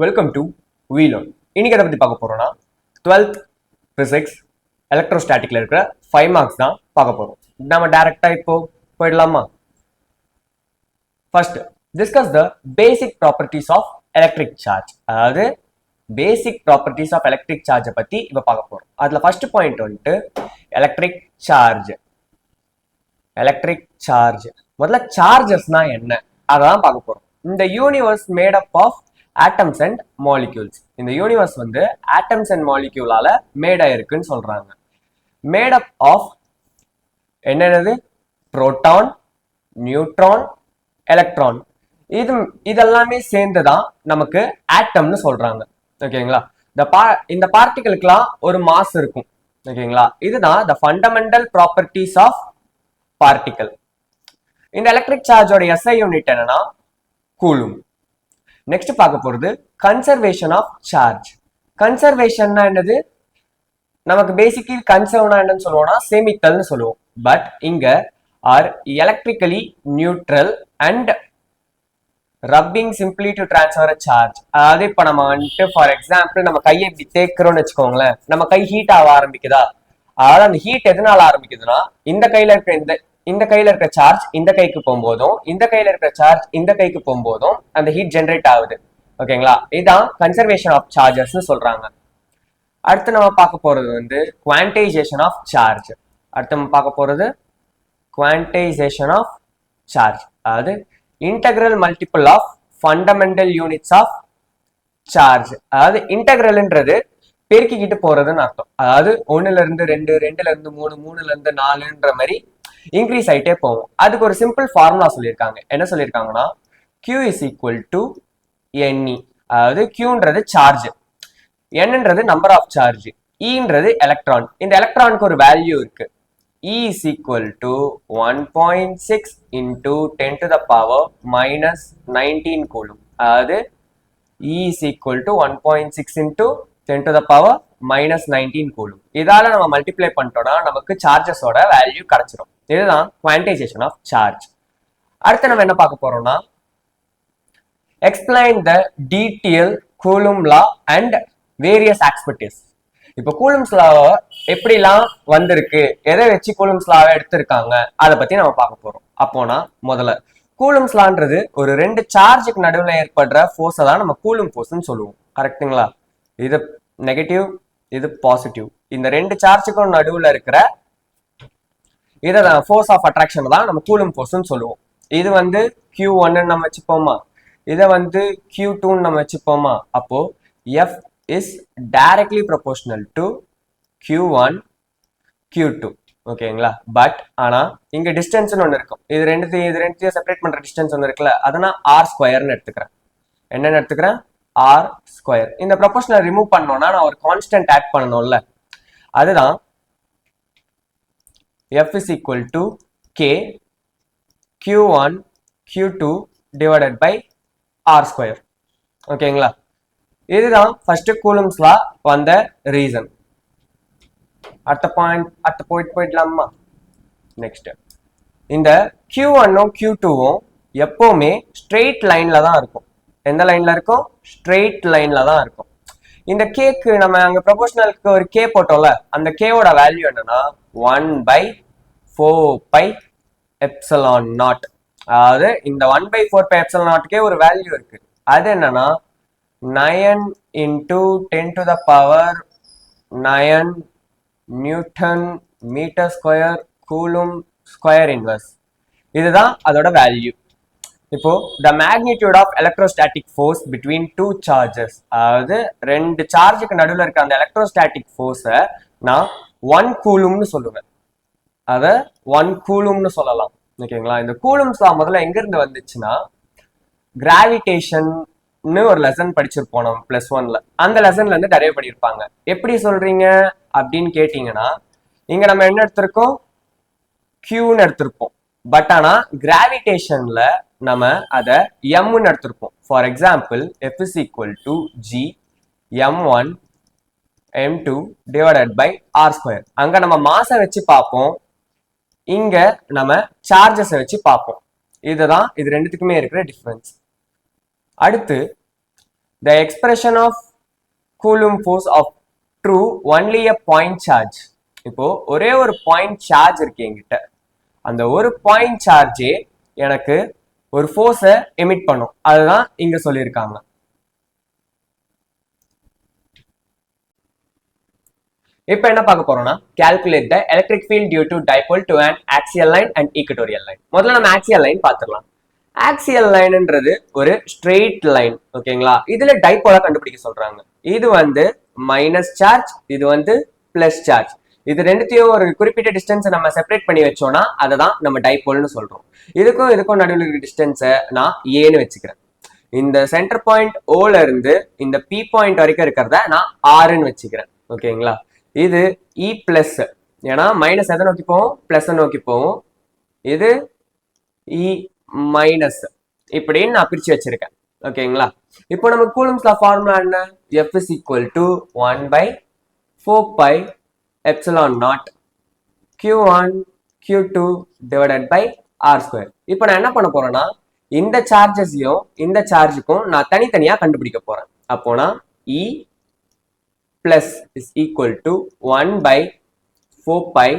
Welcome to வீலோன் இன்னைக்கு எதை பற்றி பார்க்க போறோம்னா டுவெல்த் பிசிக்ஸ் எலக்ட்ரோஸ்டாட்டிக்ல இருக்கிற ஃபைவ் மார்க்ஸ் தான் பார்க்க போறோம். நம்ம டைரக்டா இப்போ போயிடலாமா? First discuss the basic properties of electric charge அதாவது பேசிக் ப்ராப்பர்ட்டிஸ் ஆஃப் எலக்ட்ரிக் சார்ஜை பத்தி இப்போ பார்க்க போறோம். அதுல ஃபர்ஸ்ட் பாயிண்ட் வந்துட்டு எலக்ட்ரிக் சார்ஜ் எலக்ட்ரிக் சார்ஜ் முதல்ல சார்ஜஸ்னா என்ன? அதான் பார்க்க போறோம். இந்த universe made up of atoms and molecules இந்த யூனிவர்ஸ் வந்து ஆட்டம்ஸ் அண்ட் மாலிக்யூலால மேடா இருக்குன்னு சொல்றாங்க. மேடப் ஆஃப் என்னென்னது? புரோட்டான் நியூட்ரான் எலக்ட்ரான் இது இதெல்லாமே சேர்ந்து தான் நமக்கு ஆட்டம்னு சொல்றாங்க. ஓகேங்களா இந்த பா இந்த பார்ட்டிகளுக்கெல்லாம் ஒரு மாஸ் இருக்கும். ஓகேங்களா இதுதான் the fundamental properties of particle இந்த எலக்ட்ரிக் சார்ஜோட எஸ்ஐ யூனிட் என்னன்னா கூலும். நெக்ஸ்ட் பார்க்க போறது கன்சர்வேஷன் ஆஃப் சார்ஜ் கன்சர்வேஷன்னா என்னது? நமக்கு பேசிக்கலி கன்சர்வ்னா என்னன்னு சொல்லுவோம்னா சேமித்தல்னு சொல்லுவோம். பட் இங்க are electrically neutral and rubbing simply to transfer charge அதாவது இப்போ நம்ம வந்துட்டு ஃபார் எக்ஸாம்பிள் நம்ம கையை இப்படி தேய்க்கிறோம்னு வச்சுக்கோங்களேன். நம்ம கை ஹீட் ஆக ஆரம்பிக்குதா? அதாவது அந்த ஹீட் எதனால ஆரம்பிக்குதுன்னா இந்த கையில இருக்கிற இந்த இந்த கையில இருக்கிற சார்ஜ் இந்த கைக்கு போகும்போதும் இந்த கையில இருக்கிற சார்ஜ் இந்த கைக்கு போகும்போதும் அந்த ஹீட் ஜென்ரேட் ஆகுது. ஓகேங்களா இதுதான் கன்சர்வேஷன் ஆஃப் சார்ஜஸ்ன்னு சொல்றாங்க. அடுத்து நம்ம பார்க்க போறது வந்து குவான்டைசேஷன் ஆஃப் சார்ஜ் அடுத்து நம்ம பார்க்க போறது குவான்டைசேஷன் ஆஃப் சார்ஜ் அதாவது integral multiple of fundamental units of charge அதாவது இன்டகிரல்ன்றது பெருக்கிக்கிட்டு போறதுன்னு அர்த்தம். அதாவது ஒன்னுல இருந்து ரெண்டு ரெண்டுல இருந்து மூணு மூணுல இருந்து நாலுன்ற மாதிரி இன்க்ரீஸ் ஆயிட்டே போகும். அதுக்கு ஒரு சிம்பிள் ஃபார்முலா சொல்லியிருக்காங்க. என்ன சொல்லியிருக்காங்கன்னா Q is equal to N E அதாவது கியூன்றது சார்ஜ் என்னன்றது நம்பர் ஆஃப் சார்ஜ் ஈன்றது எலக்ட்ரான் இந்த எலக்ட்ரானுக்கு ஒரு வேல்யூ இருக்கு. E is equal to 1.6 into 10 to the power minus 19 coulomb அதாவது E is equal to 1.6 into 10 to the power minus 19 coulomb இதால நம்ம மல்டிப்ளை பண்ணிட்டோம்னா நமக்கு சார்ஜஸோட வேல்யூ கிடைச்சிடும் இதுதான் குவான்டைசேஷன் ஆஃப் சார்ஜ் அடுத்து நம்ம என்ன பார்க்க போறோம்னா explain the detail Coulomb law and various properties இப்போ கூலும்ஸ் லாவை எப்படிலாம் வந்திருக்கு? எதை வச்சு கூலும்ஸ் லாவை எடுத்திருக்காங்க? அதை பத்தி நம்ம பார்க்க போறோம். அப்போனா முதல்ல கூலும்ஸ் லான்றது ஒரு ரெண்டு சார்ஜுக்கு நடுவில் ஏற்படுற ஃபோர்ஸை தான் நம்ம கூலும் ஃபோர்ஸ்னு சொல்லுவோம். கரெக்ட்டுங்களா இது நெகட்டிவ் இது பாசிட்டிவ் இந்த ரெண்டு சார்ஜுக்கும் நடுவில் இருக்கிற இதை தான் ஃபோர்ஸ் ஆஃப் அட்ராக்ஷன் தான் நம்ம கூலும் ஃபோர்ஸ்னு சொல்லுவோம். இது வந்து கியூ ஒன்னு நம்ம வச்சுப்போமா? இதை வந்து கியூ டூன்னு நம்ம வச்சுப்போமா? அப்போ F is directly proportional to Q one Q two ஓகேங்களா? பட் ஆனால் இங்கே டிஸ்டன்ஸ்னு ஒன்று இருக்கும். இது ரெண்டுத்தையும் இது ரெண்டுத்தையும் செப்பரேட் பண்ணுற டிஸ்டன்ஸ் ஒன்று இருக்குல்ல அதை நான் ஆர் ஸ்கொயர்னு எடுத்துக்கிறேன். என்னென்னு எடுத்துக்கிறேன்? ஆர் ஸ்கொயர் இந்த ப்ரொபோஷனல் ரிமூவ் பண்ணோன்னா நான் ஒரு கான்ஸ்டன்ட் ஆட் பண்ணணும்ல. அதுதான் F is equal to K Q1 Q2 divided by R square. ஓகேங்களா இதுதான் ஃபர்ஸ்ட் கூலம்ஸ்ல வந்த ரீசன் அடுத்த பாயிண்ட் அடுத்த போயிட்டு போயிடலாமா? நெக்ஸ்ட் இந்த Q ஒன்னும் Q டூவும் எப்போவுமே ஸ்ட்ரெயிட் லைனில் தான் இருக்கும். எந்த லைனில் இருக்கும்? ஸ்ட்ரெயிட் லைனில் தான் இருக்கும். இந்த கேக்கு நம்ம அங்க ப்ரொபோஷனலுக்கு ஒரு கே போட்டோம்ல அந்த கேவோட வேல்யூ என்னன்னா one by four pi epsilon nought அதாவது இந்த one by four pi epsilon நாட்டுக்கே ஒரு வேல்யூ இருக்கு. அது என்னன்னா nine into ten to the power nine newton metre square coulomb square inverse இதுதான் அதோட வேல்யூ இப்போ the magnitude of electrostatic force between two charges அதாவது ரெண்டு சார்ஜுக்கு நடுவில் இருக்க அந்த எலக்ட்ரோஸ்டாட்டிக் ஃபோர்ஸை நான் ஒன் கூலும்னு சொல்லுவேன். அதை ஒன் கூலும்னு சொல்லலாம். ஓகேங்களா? இந்த கூலும்ஸ் முதல்ல எங்கேருந்து வந்துச்சுன்னா கிராவிடேஷன்னு ஒரு லெசன் படிச்சிருப்போம் நம்ம பிளஸ் ஒன்ல அந்த லெசன்ல இருந்து டரைவ் பண்ணியிருப்பாங்க எப்படி சொல்றீங்க? அப்படின்னு கேட்டீங்கன்னா இங்க நம்ம என்ன எடுத்திருக்கோம்? கியூன்னு எடுத்திருப்போம். பட் ஆனா கிராவிடேஷன்ல நம்ம அதை எம்னு எடுத்திருப்போம். For example F is equal to G M one M two divided by R square அங்கே நம்ம மாசை வச்சு பார்ப்போம். இங்கே நம்ம சார்ஜஸை வச்சு பார்ப்போம். இதுதான் இது ரெண்டுத்துக்குமே இருக்கிற டிஃப்ரென்ஸ் அடுத்து the expression of Coulomb force of through only a point charge இப்போ ஒரே ஒரு பாயிண்ட் சார்ஜ் இருக்கு என்கிட்ட. அந்த ஒரு பாயிண்ட் சார்ஜே எனக்கு ஒரு ஃபோர்ஸை எமிட் பண்ணும். அதுதான் இங்க சொல்லியிருக்காங்க. இப்போ என்ன பார்க்க போறோம்னா calculate the electric field due to dipole to and axial line and equatorial line முதல்ல நம்ம ஆக்சியல் லைன் பார்த்துடலாம். ஆக்சியல் லைன்ன்றது ஒரு ஸ்ட்ரெயிட் லைன் ஓகேங்களா இதுல டைபோலா கண்டுபிடிக்க சொல்றாங்க. இது வந்து மைனஸ் சார்ஜ் இது வந்து பிளஸ் சார்ஜ் இது ரெண்டுத்தையும் ஒரு குறிப்பிட்ட டிஸ்டன்ஸை நம்ம செப்பரேட் பண்ணி வச்சோம்னா அதை தான் நம்ம டைபோல்னு சொல்றோம். இதுக்கும் இதுக்கும் நடுவில் இருக்கிற டிஸ்டன்ஸை நான் ஏன்னு வச்சுக்கிறேன். இந்த சென்டர் பாயிண்ட் ஓல இருந்து இந்த பி பாயிண்ட் வரைக்கும் இருக்கிறத நான் ஆறுன்னு வச்சுக்கிறேன். ஓகேங்களா? இது e இ பிளஸ் ஏன்னா மைனஸ் எதை நோக்கி போவோம்? பிளஸ் நோக்கி போவோம். இது e இ மைனஸ் இப்படின்னு நான் பிரிச்சு வச்சிருக்கேன். ஓகேங்களா? இப்போ நம்ம கூலம்ஸ்ல ஃபார்முலா என்ன? F is equal to one by four pi epsilon nought Q one Q two divided by R square இப்போ நான் என்ன பண்ண போறேன்னா இந்த சார்ஜஸையும் இந்த சார்ஜுக்கும் நான் தனித்தனியாக கண்டுபிடிக்க போறேன். அப்போனா E plus is equal to one by four pi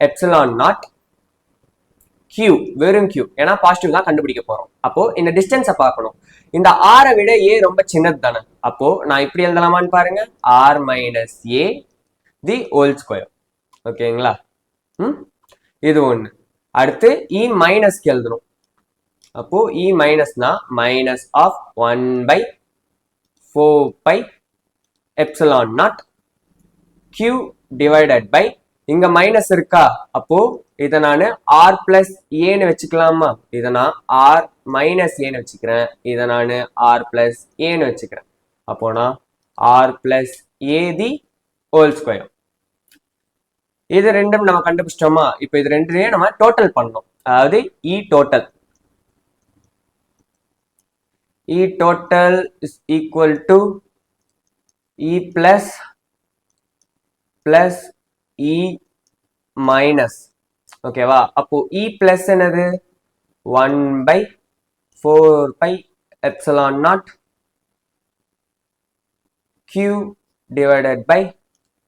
epsilon nought Q வெறும் கியூ ஏன்னா பாசிட்டிவ் தான் கண்டுபிடிக்க போறோம். அப்போ இந்த டிஸ்டன்ஸை பார்க்கணும். இந்த ஆரை விட ஏ ரொம்ப சின்னது தானே. அப்போ நான் இப்படி எழுதலாமான்னு பாருங்க. R minus A the whole square ஓகேங்களா ம்? இது ஒன்று அடுத்து e இ மைனஸ்க்கு எழுதணும். அப்போ E மைனஸ்னா minus of one by four pi epsilon nought Q divided by இங்க மைனஸ் இருக்கா? அப்போ இதை நான் ஆர் பிளஸ் ஏன்னு வச்சுக்கலாமா? இதை நான் ஆர் மைனஸ் ஏன்னு வச்சுக்கிறேன். இதை நான் ஆர் பிளஸ் ஏன்னு வச்சுக்கிறேன். அப்போனா R plus A the whole square இது ரெண்டும் நம்ம கண்டுபிடிச்சிட்டோமா? இப்போ இது ரெண்டுலையும் நம்ம டோட்டல் பண்ணணும். அதாவது E total E total is equal to E plus plus E minus ஓகேவா அப்போ e இ பிளஸ் என்னது? One by four pi epsilon nought Q divided by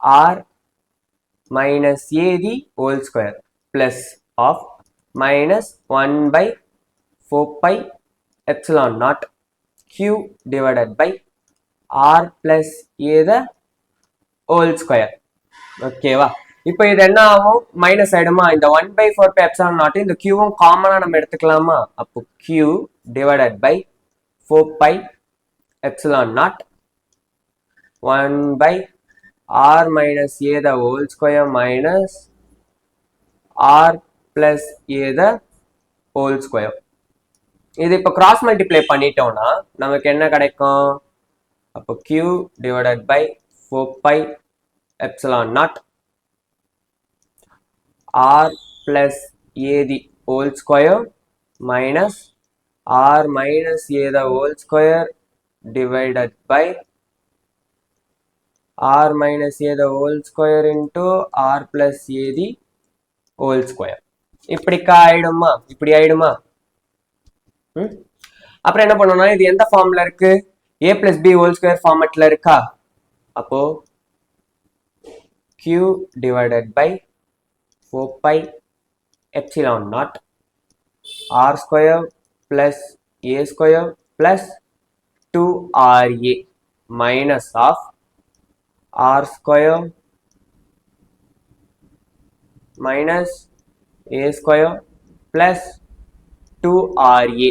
R minus A the the whole square plus of minus 1 by 4 pi epsilon naught q divided by r plus a the whole square. ஓகேவா இப்போ இது என்ன ஆகும்? Minus ஆயிடுமா? இந்த one by four pi epsilon nought இந்த கியூவும் காமனாக நம்ம எடுத்துக்கலாமா? அப்போ Q divided by four pi epsilon nought one by r minus a the whole square minus r plus a the whole square. இது இப்போ கிராஸ் மல்டிப்ளை பண்ணிட்டோம்னா நமக்கு என்ன கிடைக்கும்? அப்போ Q divided by four pi epsilon nought R plus A the whole square minus R minus A the whole square divided by r minus a the whole square into r plus a the whole square. இப்படிக்கா ஆயிடுமா? இப்படி ஆயிடுமா? அப்புறம் என்ன பண்ணோம்னா இது எந்த ஃபார்ம்ல இருக்கு? A plus B whole square ஃபார்மெட்ல இருக்கா? அப்போ Q divided by four pi epsilon nought R square plus A square plus two R A minus of r square minus a square plus 2ra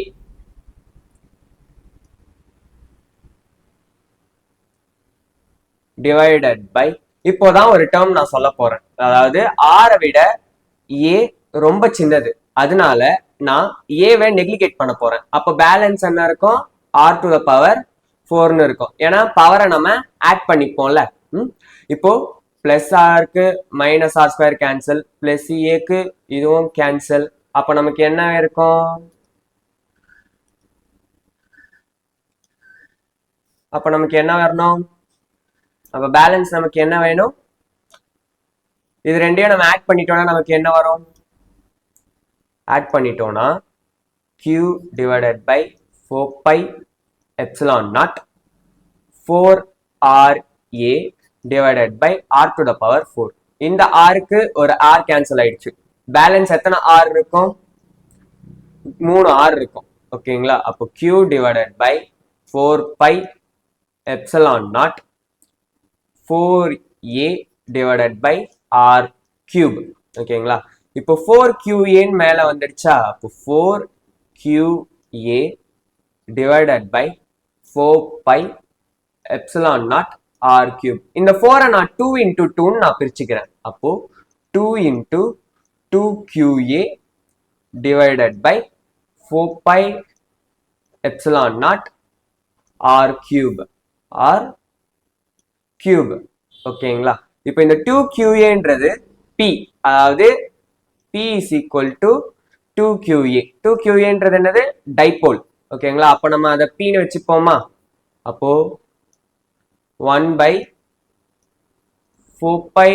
divided by இப்போதான் ஒரு term நான் சொல்ல போறேன். அதாவது ஆரை விட ஏ ரொம்ப சின்னது. அதனால நான் ஏவை நெக்லிகேட் பண்ண போறேன். அப்போ பேலன்ஸ் என்ன இருக்கும்? ஆர் டு த பவர் ஃபோர்னு இருக்கும். ஏன்னா பவரை நம்ம ஆட் பண்ணிப்போம்ல. இப்போ பிளஸ் ஆருக்கு minus R square cancel plus ஏக்கு இதுவும் கேன்சல் அப்போ நமக்கு என்ன இருக்கும்? அப்போ நமக்கு என்ன வரணும்? அப்போ பேலன்ஸ் நமக்கு என்ன வேணும்? இது ரெண்டையும் நம்ம ஆட் பண்ணிட்டோம்னா நமக்கு என்ன வரும்? ஆட் பண்ணிட்டோம்னா Q divided by four pi epsilon nought four R A divided by R to the power four இந்த ஆருக்கு ஒரு ஆர் கேன்சல் ஆயிடுச்சு. பேலன்ஸ் எத்தனை ஆர் இருக்கும்? மூணு ஆர் இருக்கும். ஓகேங்களா அப்போ Q divided by four pi epsilon nought four A divided by R cube ஓகேங்களா இப்போ ஃபோர் கியூஏன்னு மேலே வந்துடுச்சா? அப்போ four Q A divided by four pi epsilon nought R cube இந்த ஃபோரை நான் டூ இன்டூ டூன்னு நான் பிரிச்சுக்கிறேன். அப்போ two into two Q A divided by four pi epsilon nought R cube R cube ஓகேங்களா இப்போ இந்த டூ கியூஏன்றது பி அதாவது P is equal to two Q A two கியூஏன்றது என்னது? டைபோல் ஓகேங்களா அப்போ நம்ம அதை பின்னு வச்சுப்போமா? அப்போது ஒன் பை ஃபோர் பை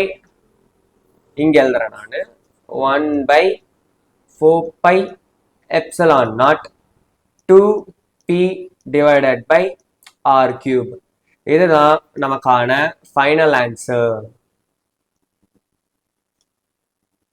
இங்க எழுதுறேன் நான். One by four pi epsilon nought two P divided by R cube இதுதான் நமக்கான ஃபைனல் ஆன்சர்